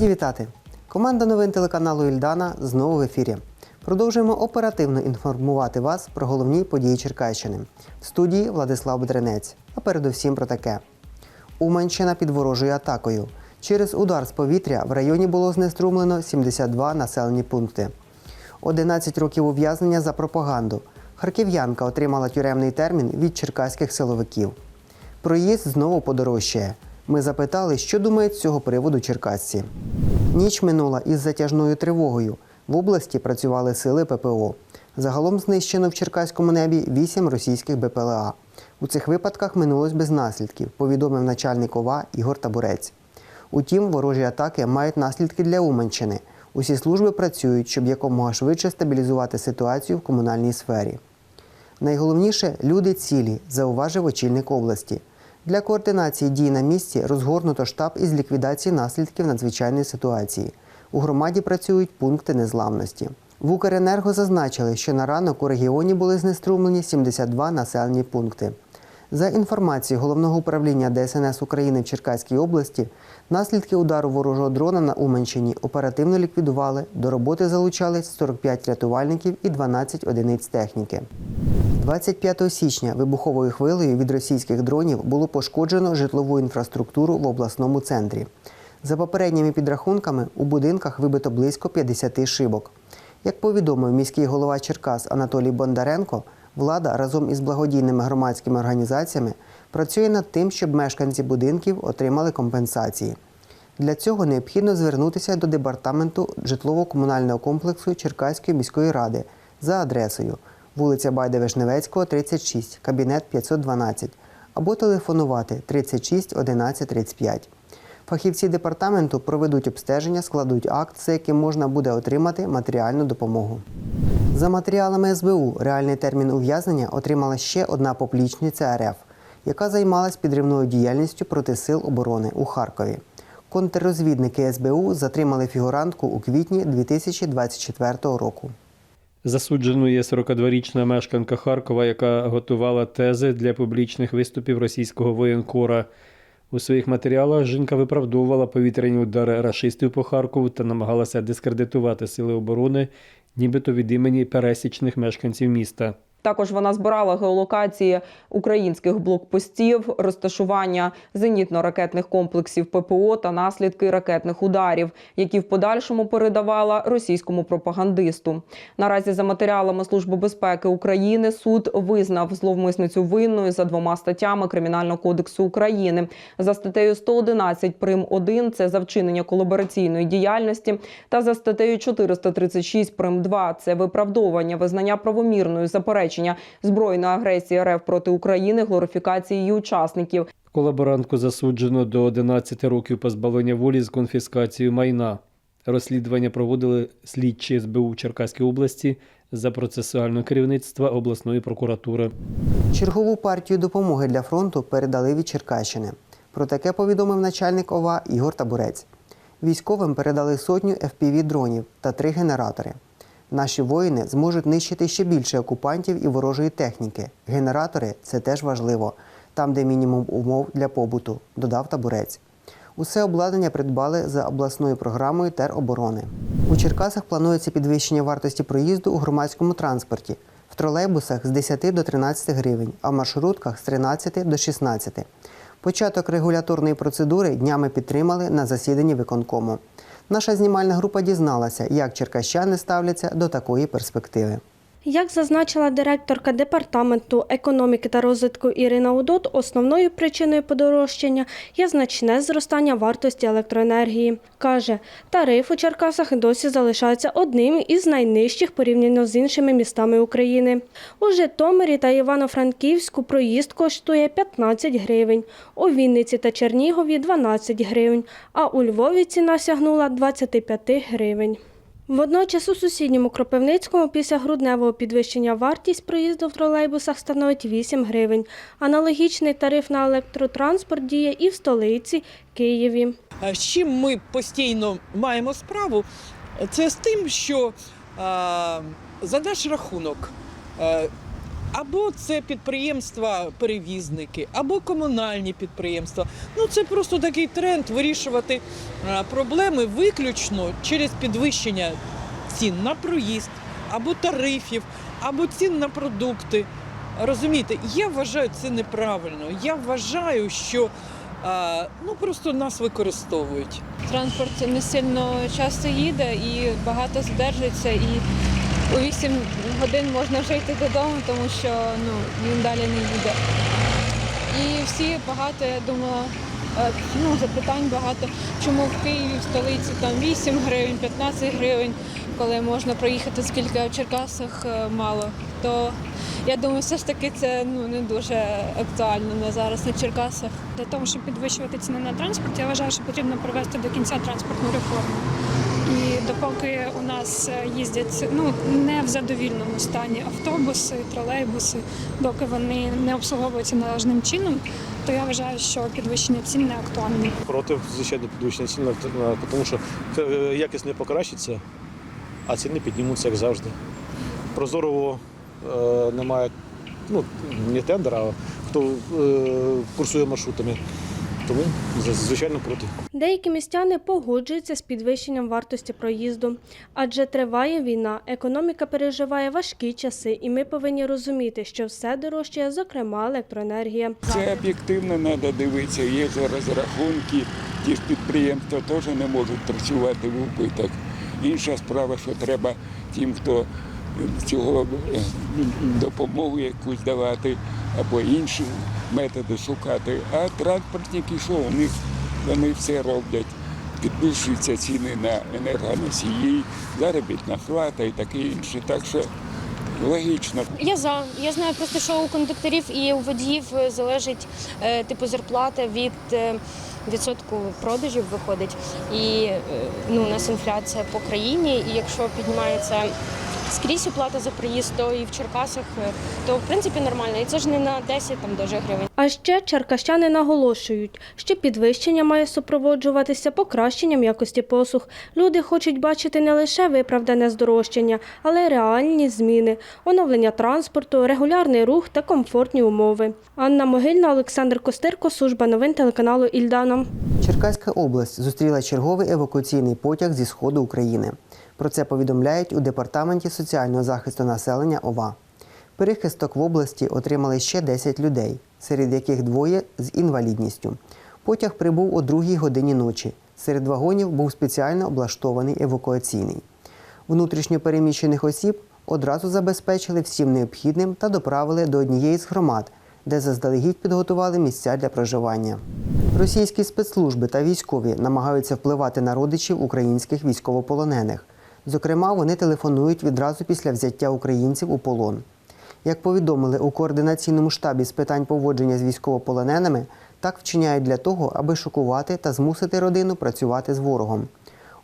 Раді вітати! Команда новин телеканалу Ільдана знову в ефірі. Продовжуємо оперативно інформувати вас про головні події Черкащини. В студії Владислав Бедренець. А передусім про таке. Уманщина під ворожою атакою. Через удар з повітря в районі було знеструмлено 72 населені пункти. 11 років ув'язнення за пропаганду. Харків'янка отримала тюремний термін від черкаських силовиків. Проїзд знову подорожчає. Ми запитали, що думають з цього приводу черкасці. Ніч минула із затяжною тривогою. В області працювали сили ППО. Загалом знищено в черкаському небі 8 російських БПЛА. У цих випадках минулось без наслідків, повідомив начальник ОВА Ігор Табурець. Утім, ворожі атаки мають наслідки для Уманщини. Усі служби працюють, щоб якомога швидше стабілізувати ситуацію в комунальній сфері. Найголовніше люди цілі, зауважив очільник області. Для координації дій на місці розгорнуто штаб із ліквідації наслідків надзвичайної ситуації. У громаді працюють пункти незламності. В Укренерго зазначили, що на ранок у регіоні були знеструмлені 72 населені пункти. За інформацією головного управління ДСНС України в Черкаській області, наслідки удару ворожого дрона на Уманщині оперативно ліквідували. До роботи залучались 45 рятувальників і 12 одиниць техніки. 25 січня вибуховою хвилею від російських дронів було пошкоджено житлову інфраструктуру в обласному центрі. За попередніми підрахунками, у будинках вибито близько 50 шибок. Як повідомив міський голова Черкас Анатолій Бондаренко, влада разом із благодійними громадськими організаціями працює над тим, щоб мешканці будинків отримали компенсації. Для цього необхідно звернутися до департаменту житлово-комунального комплексу Черкаської міської ради за адресою вулиця Байда Вишневецького, 36, кабінет 512 або телефонувати 36 11 35. Фахівці департаменту проведуть обстеження, складуть акт, за яким можна буде отримати матеріальну допомогу. За матеріалами СБУ реальний термін ув'язнення отримала ще одна поплічниця РФ, яка займалась підривною діяльністю проти сил оборони у Харкові. Контррозвідники СБУ затримали фігурантку у квітні 2024 року. Засудженою є 42-річна мешканка Харкова, яка готувала тези для публічних виступів російського воєнкора. У своїх матеріалах жінка виправдовувала повітряні удари рашистів по Харкову та намагалася дискредитувати сили оборони, нібито від імені пересічних мешканців міста. Також вона збирала геолокації українських блокпостів, розташування зенітно-ракетних комплексів ППО та наслідки ракетних ударів, які в подальшому передавала російському пропагандисту. Наразі за матеріалами Служби безпеки України суд визнав зловмисницю винною за двома статтями Кримінального кодексу України. За статтею 111 прим. 1 – це за вчинення колабораційної діяльності, та за статтею 436 прим. 2 – це виправдовування визнання правомірною заперечення збройної агресії РФ проти України, глорифікації її учасників. Колаборантку засуджено до 11 років позбавлення волі з конфіскацією майна. Розслідування проводили слідчі СБУ Черкаської області за процесуального керівництва обласної прокуратури. Чергову партію допомоги для фронту передали від Черкащини. Про таке повідомив начальник ОВА Ігор Табурець. Військовим передали сотню FPV-дронів та три генератори. Наші воїни зможуть нищити ще більше окупантів і ворожої техніки. Генератори це теж важливо, там, де мінімум умов для побуту, додав табурець. Усе обладнання придбали за обласною програмою тероборони. У Черкасах планується підвищення вартості проїзду у громадському транспорті, в тролейбусах з 10 до 13 гривень, а в маршрутках з 13 до 16. Початок регуляторної процедури днями підтримали на засіданні виконкому. Наша знімальна група дізналася, як черкащани ставляться до такої перспективи. Як зазначила директорка департаменту економіки та розвитку Ірина Удот, основною причиною подорожчання є значне зростання вартості електроенергії. Каже, тариф у Черкасах досі залишається одним із найнижчих порівняно з іншими містами України. У Житомирі та Івано-Франківську проїзд коштує 15 гривень, у Вінниці та Чернігові 12 гривень, а у Львові ціна сягнула 25 гривень. Водночас у сусідньому Кропивницькому після грудневого підвищення вартість проїзду в тролейбусах становить 8 гривень. Аналогічний тариф на електротранспорт діє і в столиці Києві. З чим ми постійно маємо справу, це з тим, що за наш рахунок або це підприємства-перевізники, або комунальні підприємства. Ну це просто такий тренд вирішувати е, проблеми виключно через підвищення цін на проїзд, або тарифів, або цін на продукти. Розумієте, я вважаю це неправильно. Я вважаю, що а, ну просто нас використовують. Транспорт не сильно часто їде і багато задержується. І у 8 годин можна вже йти додому, тому що ну, він далі не їде. І всі багато, я думала, е, ну, запитань багато, чому в Києві, в столиці там 8 гривень, 15 гривень, коли можна проїхати скільки, а в Черкасах е, мало. То я думаю, все ж таки це ну, не дуже актуально на зараз на Черкасах. Для того, щоб підвищувати ціни на транспорт, я вважаю, що потрібно провести до кінця транспортну реформу. І допоки у нас е, їздять ну не в задовільному стані автобуси, тролейбуси, доки вони не обслуговуються належним чином, то я вважаю, що підвищення цін не актуальне. проти звичайно підвищення цін, тому що е, якість не покращиться, а ціни піднімуться як завжди. Прозорого е, немає ну, не тендера, а хто курсує маршрутами. Тому звичайно проти. Деякі містяни погоджуються з підвищенням вартості проїзду, адже триває війна, економіка переживає важкі часи, і ми повинні розуміти, що все дорожчає, зокрема електроенергія. Це об'єктивно треба дивитися. Є ж розрахунки, ті ж підприємства теж не можуть працювати в убиток. Інша справа, що треба тим, хто цього е, допомогу якусь давати або інші методи шукати. А транспортники, що у них вони все роблять. Підвищуються ціни на енергоносії, заробітна плата і таке інше. Так що логічно. Я за. Я знаю просто, що у кондукторів і у водіїв залежить е, типу зарплата від е, відсотку продажів виходить. І е, ну, у нас інфляція по країні, і якщо піднімається скрізь оплата за проїзд, то і в Черкасах, е, то в принципі нормально. І це ж не на 10 там даже гривень. А ще черкащани наголошують, що підвищення має супроводжуватися покращенням якості послуг. Люди хочуть бачити не лише виправдане здорожчання, але й реальні зміни, оновлення транспорту, регулярний рух та комфортні умови. Анна Могильна, Олександр Костирко, служба новин телеканалу Ільдана. Черкаська область зустріла черговий евакуаційний потяг зі сходу України. Про це повідомляють у департаменті соціального захисту населення ОВА. Перехисток в області отримали ще 10 людей, серед яких двоє з інвалідністю. Потяг прибув о другій годині ночі. Серед вагонів був спеціально облаштований евакуаційний. Внутрішньо переміщених осіб одразу забезпечили всім необхідним та доправили до однієї з громад, де заздалегідь підготували місця для проживання. Російські спецслужби та військові намагаються впливати на родичів українських військовополонених. Зокрема, вони телефонують відразу після взяття українців у полон. Як повідомили у координаційному штабі з питань поводження з військовополоненими, так вчиняють для того, аби шокувати та змусити родину працювати з ворогом.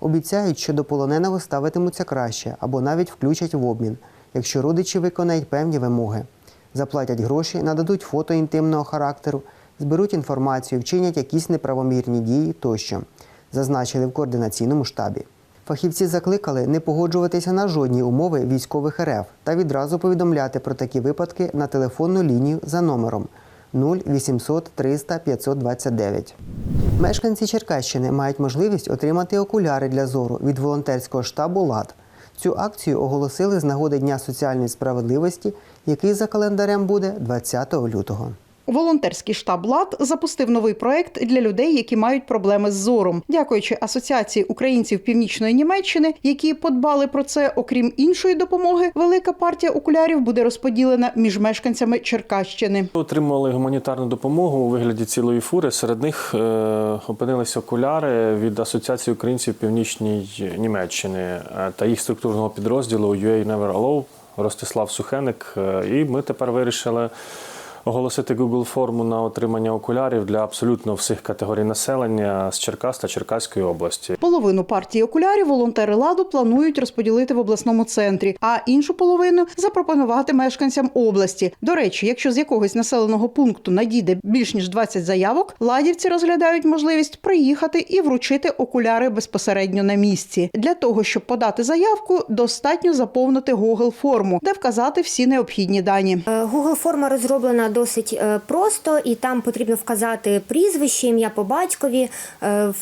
Обіцяють, що до полоненого ставитимуться краще або навіть включать в обмін, якщо родичі виконають певні вимоги. Заплатять гроші, нададуть фото інтимного характеру, зберуть інформацію, вчинять якісь неправомірні дії тощо, зазначили в координаційному штабі. Фахівці закликали не погоджуватися на жодні умови військових РФ та відразу повідомляти про такі випадки на телефонну лінію за номером 0800 300 529. Мешканці Черкащини мають можливість отримати окуляри для зору від волонтерського штабу ЛАД. Цю акцію оголосили з нагоди Дня соціальної справедливості, який за календарем буде 20 лютого. Волонтерський штаб ЛАД запустив новий проект для людей, які мають проблеми з зором. Дякуючи Асоціації українців Північної Німеччини, які подбали про це, окрім іншої допомоги, велика партія окулярів буде розподілена між мешканцями Черкащини. Отримали гуманітарну допомогу у вигляді цілої фури. Серед них е, опинилися окуляри від Асоціації українців Північній Німеччини е, та їх структурного підрозділу UA Never Allow Ростислав Сухеник. Е, І ми тепер вирішили оголосити Google форму на отримання окулярів для абсолютно всіх категорій населення з Черкас та Черкаської області. Половину партії окулярів волонтери ладу планують розподілити в обласному центрі, а іншу половину запропонувати мешканцям області. До речі, якщо з якогось населеного пункту надійде більш ніж 20 заявок, ладівці розглядають можливість приїхати і вручити окуляри безпосередньо на місці. Для того щоб подати заявку, достатньо заповнити Google форму, де вказати всі необхідні дані. Е, Google форма розроблена досить е, просто, і там потрібно вказати прізвище, ім'я по батькові, е,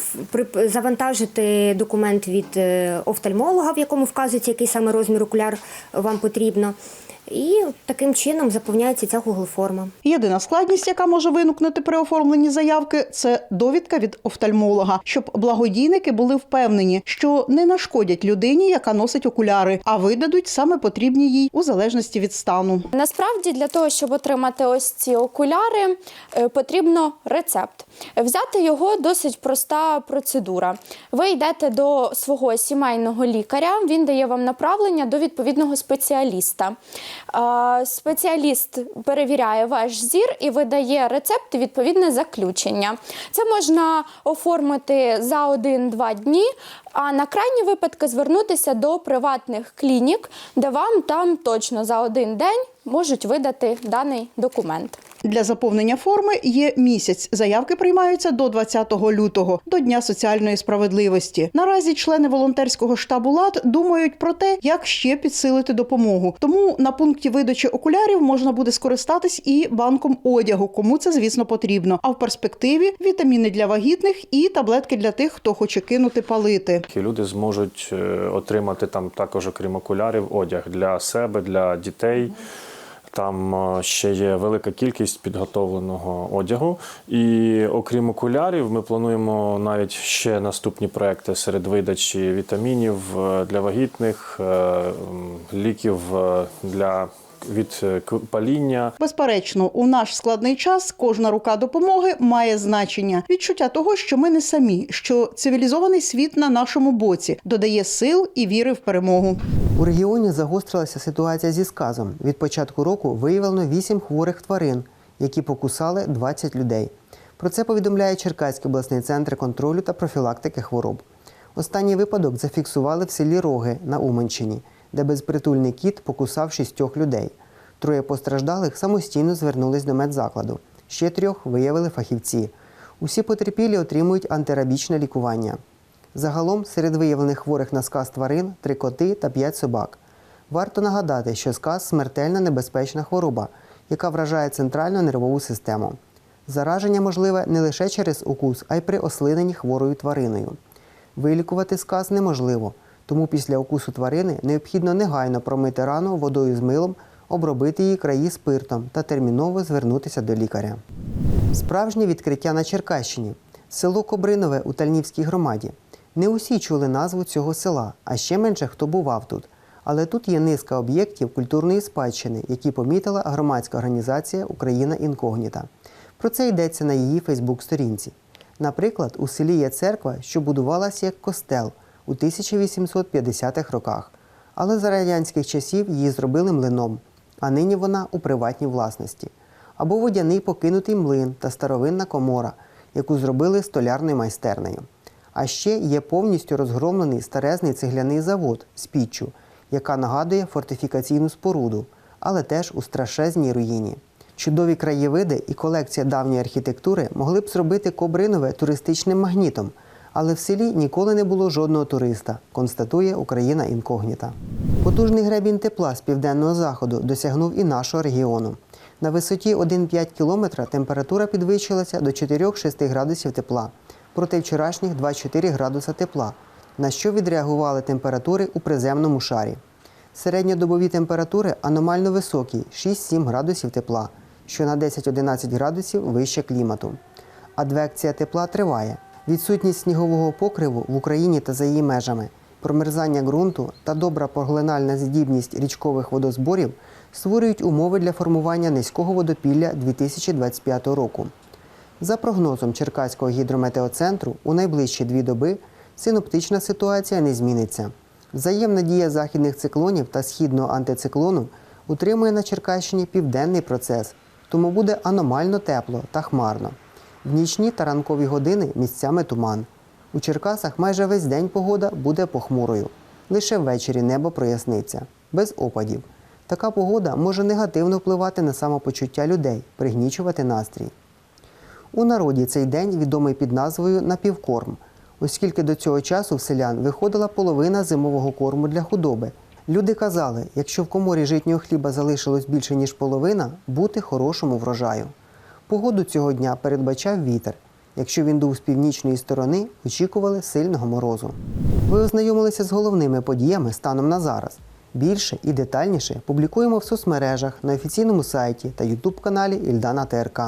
завантажити документ від е, офтальмолога, в якому вказується, який саме розмір окуляр вам потрібно. І таким чином заповняється ця Google форма. Єдина складність, яка може виникнути при оформленні заявки, це довідка від офтальмолога, щоб благодійники були впевнені, що не нашкодять людині, яка носить окуляри, а видадуть саме потрібні їй у залежності від стану. Насправді для того, щоб отримати ось ці окуляри, е, потрібно рецепт. Взяти його досить проста процедура. Ви йдете до свого сімейного лікаря, він дає вам направлення до відповідного спеціаліста. Спеціаліст перевіряє ваш зір і видає рецепт і відповідне заключення. Це можна оформити за 1-2 дні, а на крайні випадки звернутися до приватних клінік, де вам там точно за один день можуть видати даний документ. Для заповнення форми є місяць. Заявки приймаються до 20 лютого, до Дня соціальної справедливості. Наразі члени волонтерського штабу ЛАД думають про те, як ще підсилити допомогу. Тому на пункті видачі окулярів можна буде скористатись і банком одягу, кому це звісно потрібно. А в перспективі вітаміни для вагітних і таблетки для тих, хто хоче кинути палити. І люди зможуть е, отримати там також, окрім окулярів, одяг для себе, для дітей. Там е, ще є велика кількість підготовленого одягу. І окрім окулярів, ми плануємо навіть ще наступні проекти серед видачі вітамінів е, для вагітних, ліків для від е, паління. Безперечно, у наш складний час кожна рука допомоги має значення. Відчуття того, що ми не самі, що цивілізований світ на нашому боці додає сил і віри в перемогу. У регіоні загострилася ситуація зі сказом. Від початку року виявлено 8 хворих тварин, які покусали 20 людей. Про це повідомляє Черкаський обласний центр контролю та профілактики хвороб. Останній випадок зафіксували в селі Роги на Уманщині, де безпритульний кіт покусав шістьох людей. Троє постраждалих самостійно звернулись до медзакладу. Ще трьох виявили фахівці. Усі потерпілі отримують антирабічне лікування. Загалом серед виявлених хворих на сказ тварин три коти та п'ять собак. Варто нагадати, що сказ смертельна небезпечна хвороба, яка вражає центральну нервову систему. Зараження можливе не лише через укус, а й при ослиненні хворою твариною. Вилікувати сказ неможливо, тому після укусу тварини необхідно негайно промити рану водою з милом, обробити її краї спиртом та терміново звернутися до лікаря. Справжнє відкриття на Черкащині. Село Кобринове у Тальнівській громаді. Не усі чули назву цього села, а ще менше хто бував тут. Але тут є низка об'єктів культурної спадщини, які помітила громадська організація Україна інкогніта. Про це йдеться на її Фейсбук-сторінці. Наприклад, у селі є церква, що будувалася як костел у 1850-х роках, але за радянських часів її зробили млином, а нині вона у приватній власності. Або водяний покинутий млин та старовинна комора, яку зробили столярною майстернею. А ще є повністю розгромлений старезний цегляний завод з піччю, яка нагадує фортифікаційну споруду, але теж у страшезній руїні. Чудові краєвиди і колекція давньої архітектури могли б зробити Кобринове туристичним магнітом, але в селі ніколи не було жодного туриста, констатує Україна інкогніта. Потужний гребінь тепла з південного заходу досягнув і нашого регіону. На висоті 1,5 кілометра температура підвищилася до 4-6 градусів тепла проти вчорашніх 2-4 градуса тепла, на що відреагували температури у приземному шарі. Середньодобові температури аномально високі 6-7 градусів тепла, що на 10-11 градусів вище клімату. Адвекція тепла триває. Відсутність снігового покриву в Україні та за її межами, промерзання ґрунту та добра поглинальна здібність річкових водозборів створюють умови для формування низького водопілля 2025 року. За прогнозом Черкаського гідрометеоцентру, у найближчі дві доби синоптична ситуація не зміниться. Взаємна дія західних циклонів та східного антициклону утримує на Черкащині південний процес, тому буде аномально тепло та хмарно. В нічні та ранкові години місцями туман. У Черкасах майже весь день погода буде похмурою. Лише ввечері небо проясниться, без опадів. Така погода може негативно впливати на самопочуття людей, пригнічувати настрій. У народі цей день відомий під назвою напівкорм, оскільки до цього часу в селян виходила половина зимового корму для худоби. Люди казали, якщо в коморі житнього хліба залишилось більше ніж половина, бути хорошому врожаю. Погоду цього дня передбачав вітер. Якщо він дув з північної сторони, очікували сильного морозу. Ви ознайомилися з головними подіями станом на зараз. Більше і детальніше публікуємо в соцмережах на офіційному сайті та ютуб-каналі Ільдана ТРК.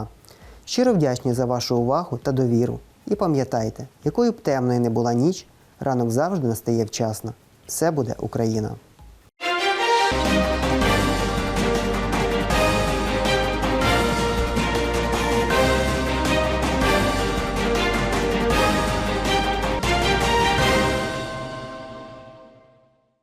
Щиро вдячні за вашу увагу та довіру. І пам'ятайте, якою б темною не була ніч, ранок завжди настає вчасно. Все буде Україна!